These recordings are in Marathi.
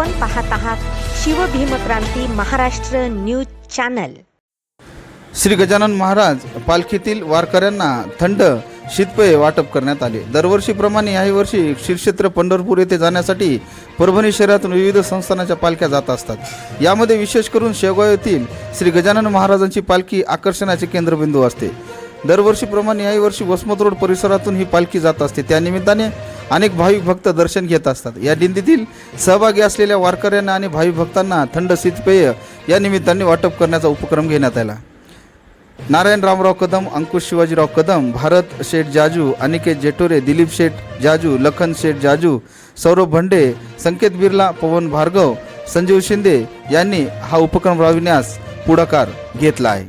आपण पाहत आहात शिवभीमक्रांती महाराष्ट्र न्यूज चॅनल. श्री गजानन महाराज पालखीतील वारकऱ्यांना थंड शीतपेय वाटप करण्यात आले. दरवर्षीप्रमाणे याही वर्षी श्रीक्षेत्र पंढरपूर येथे जाण्यासाठी परभणी शहरातून विविध संस्थानाच्या पालख्या जात असतात. यामध्ये विशेष करून शेवगाव येथील श्री गजानन महाराजांची पालखी आकर्षणाचे केंद्रबिंदू असते. दरवर्षीप्रमाणे याही वर्षी वसमत रोड परिसरातून ही पालखी जात असते. त्यानिमित्ताने अनेक भाविक भक्त दर्शन घेत असतात. या दिंडीतील सहभागी असलेल्या वारकऱ्यांना आणि भाविक भक्तांना थंड शीतपेय या निमित्ताने वाटप करण्याचा उपक्रम घेण्यात आला. नारायण रामराव कदम अंकुश शिवाजीराव कदम भारत शेठ जाजू अनिकेत जेटोरे दिलीप शेठ जाजू लखन शेठ जाजू सौरभ भंडे संकेत बिर्ला पवन भार्गव संजीव शिंदे यांनी हा उपक्रम राबविण्यास पुढाकार घेतला आहे.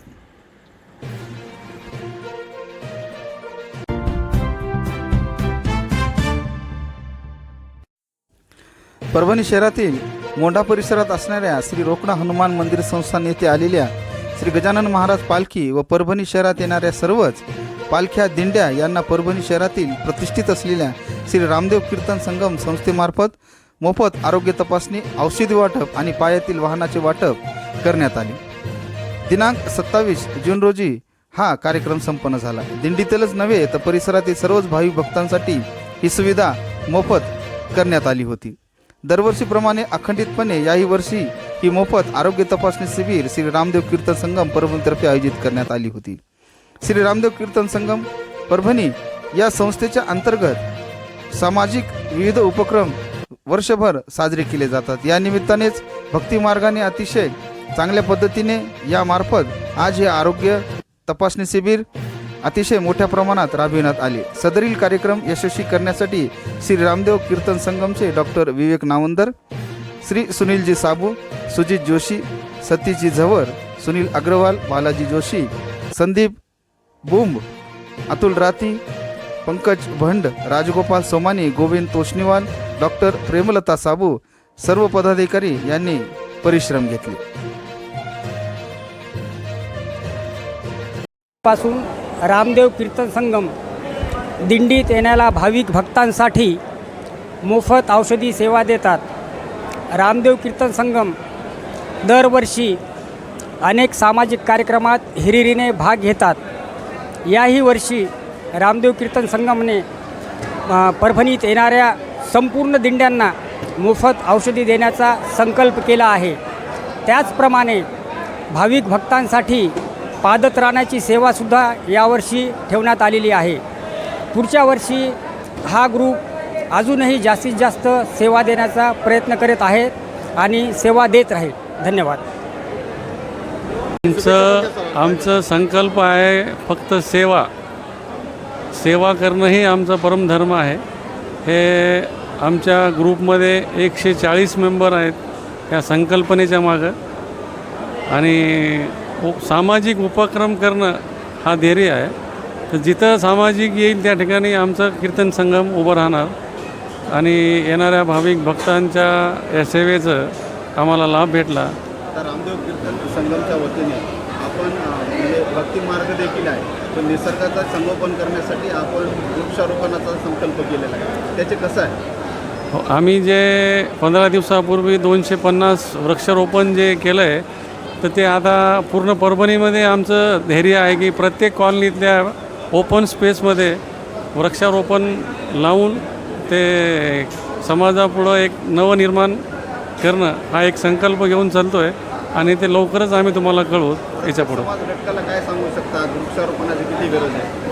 परभणी शहरातील मोंढा परिसरात असणाऱ्या श्री रोकडा हनुमान मंदिर संस्थान येथे आलेल्या श्री गजानन महाराज पालखी व परभणी शहरात येणाऱ्या सर्वच पालख्या दिंड्या यांना परभणी शहरातील प्रतिष्ठित असलेल्या श्री रामदेव कीर्तन संगम संस्थेमार्फत मोफत आरोग्य तपासणी औषधी वाटप आणि पायातील वाहनाचे वाटप करण्यात आले. दिनांक सत्तावीस जून रोजी हा कार्यक्रम संपन्न झाला. दिंडीतीलच नव्हे तर परिसरातील सर्वच भाविक भक्तांसाठी ही सुविधा मोफत करण्यात आली होती. दरवर्षीप्रमाणे अखंडितपणे याही वर्षी ही मोफत आरोग्य तपासणी शिबिर श्री रामदेव कीर्तन संगम परभणीतर्फे आयोजित करण्यात आली होती. श्री रामदेव कीर्तन संगम परभणी या संस्थेच्या अंतर्गत सामाजिक विविध उपक्रम वर्षभर साजरे केले जातात. या निमित्तानेच भक्तिमार्गाने अतिशय चांगल्या पद्धतीने यामार्फत आज हे आरोग्य तपासणी शिबिर अतिशय मोठ्या प्रमाणात राबविण्यात आले. सदरील कार्यक्रम यशस्वी करण्यासाठी श्री रामदेव कीर्तन संगमचे डॉक्टर विवेक नावंदर श्री सुनीलजी साबू सुजित जोशी सतीजी झवर सुनील अग्रवाल बालाजी जोशी संदीप बुंब अतुल राती पंकज भंड राजगोपाल सोमानी गोविंद तोष्णीवाल डॉक्टर प्रेमलता साबू सर्व पदाधिकारी यांनी परिश्रम घेतले. पासून रामदेव कीर्तन संगम दिंडीत येण्याला भाविक भक्तांसाठी मोफत औषधी सेवा देतात. रामदेव कीर्तन संगम दरवर्षी अनेक सामाजिक कार्यक्रमात हिरिरीने भाग घेतात. याही वर्षी रामदेव कीर्तन संगमने परभणीत येणाऱ्या संपूर्ण दिंड्यांना मोफत औषधी देण्याचा संकल्प केला आहे. त्याचप्रमाणे भाविक भक्तांसाठी पादत्राणाची सेवासुद्धा यावर्षी ठेवण्यात आलेली आहे. पुढच्या वर्षी हा ग्रुप अजूनही जास्तीत जास्त सेवा देण्याचा प्रयत्न करत आहे आणि सेवा देत राहील. धन्यवाद. आमचं आमचं संकल्प आहे फक्त सेवा. सेवा करणं ही आमचा परमधर्म आहे. हे आमच्या ग्रुपमध्ये एकशे चाळीस मेंबर आहेत या संकल्पनेच्या मागं. आणि सामाजिक उपक्रम करणं हा ध्येय आहे. तर जिथं सामाजिक येईल त्या ठिकाणी आमचं कीर्तन संगम उभं राहणार. आणि येणाऱ्या भाविक भक्तांच्या या सेवेचं आम्हाला लाभ भेटला. तर रामदेव कीर्तन संगमच्या वतीने आपण म्हणजे भक्ती मार्ग देखील आहे. तो निसर्गाचं संगोपन करण्यासाठी आपण वृक्षारोपणाचा संकल्प केलेला आहे. त्याचे कसं आहे? हो आम्ही जे पंधरा दिवसापूर्वी दोनशे पन्नास वृक्षारोपण जे केलं आहे तर ते आता पूर्ण परभणीमध्ये आमचं धैर्य आहे की प्रत्येक कॉलनीतल्या ओपन स्पेसमध्ये वृक्षारोपण लावून ते समाजापुढं एक नवनिर्माण करणं हा एक संकल्प घेऊन चालतो आहे आणि ते लवकरच आम्ही तुम्हाला कळवू याच्यापुढं. काय सांगू शकता? वृक्षारोपणाची किती गरज आहे?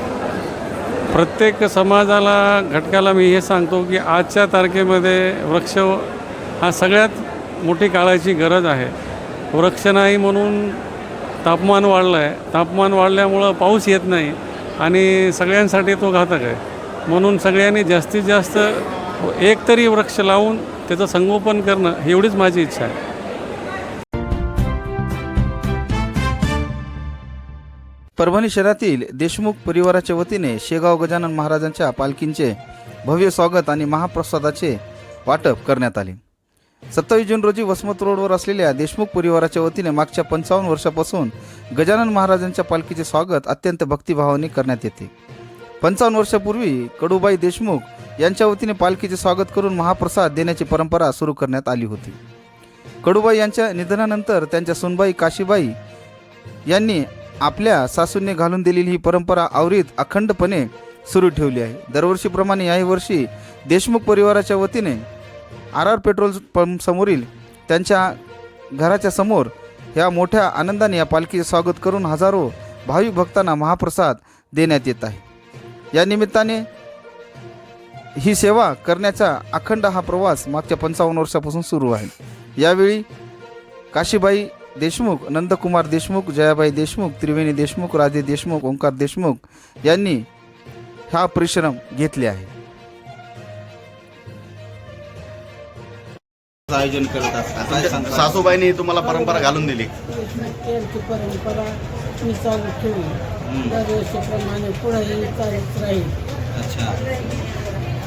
प्रत्येक समाजाला घटकाला मी हे सांगतो की आजच्या तारखेमध्ये वृक्ष हा सगळ्यात मोठी काळाची गरज आहे. वृक्ष नाही म्हणून तापमान वाढलं आहे तापमान वाढल्यामुळं पाऊस येत नाही आणि सगळ्यांसाठी तो घातक आहे. म्हणून सगळ्यांनी जास्तीत जास्त एक तरी वृक्ष लावून त्याचं संगोपन करणं एवढीच माझी इच्छा आहे. परभणी शहरातील देशमुख परिवाराच्या वतीने शेगाव गजानन महाराजांच्या पालखींचे भव्य स्वागत आणि महाप्रसादाचे वाटप करण्यात आले. सत्तावीस जून रोजी वसमत रोडवर असलेल्या देशमुख परिवाराच्या वतीने मागच्या पंचावन्न वर्षापासून गजानन महाराजांच्या पालखीचे स्वागत अत्यंत भक्तिभावाने करण्यात येते. पंचावन्न वर्षापूर्वी कडूबाई देशमुख यांच्या वतीने पालखीचे स्वागत करून महाप्रसाद देण्याची परंपरा सुरू करण्यात आली होती. कडूबाई यांच्या निधनानंतर त्यांच्या सुनबाई काशीबाई यांनी आपल्या सासूंनी घालून दिलेली ही परंपरा आवरीत अखंडपणे सुरू ठेवली आहे. दरवर्षीप्रमाणे याही वर्षी देशमुख परिवाराच्या वतीने आर आर पेट्रोल पंप समोरील त्यांच्या घराच्या समोर या मोठ्या आनंदाने या पालखीचे स्वागत करून हजारो भाविक भक्तांना महाप्रसाद देण्यात येत आहे. या निमित्ताने ही सेवा करण्याचा अखंड हा प्रवास मागच्या पंचावन्न वर्षापासून सुरू आहे. यावेळी काशीबाई देशमुख नंदकुमार देशमुख जयाबाई देशमुख त्रिवेणी देशमुख राजे देशमुख ओंकार देशमुख यांनी हा परिश्रम घेतले आहे आयोजन करत असतात. काय सांगता? सासूबाईंनी तुम्हाला परंपरा घालून दिली. त्यांची परंपरा मी चालू ठेवली दरवर्षीप्रमाणे पुढेही चालूच राहील अच्छा.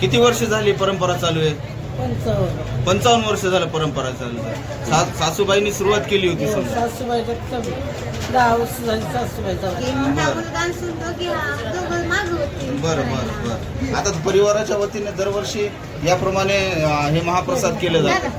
किती वर्ष झाली परंपरा चालू आहे? पंचावन्न पंचावन्न वर्ष झालं परंपरा चालू आहे. सा सासूबाईंनी सुरुवात केली होती समजा. सासूबाई कमी दहा वर्ष झाली सासूबाई बरं बरं बरं. आता परिवाराच्या वतीने दरवर्षी याप्रमाणे अं, हे महाप्रसाद केले जातात.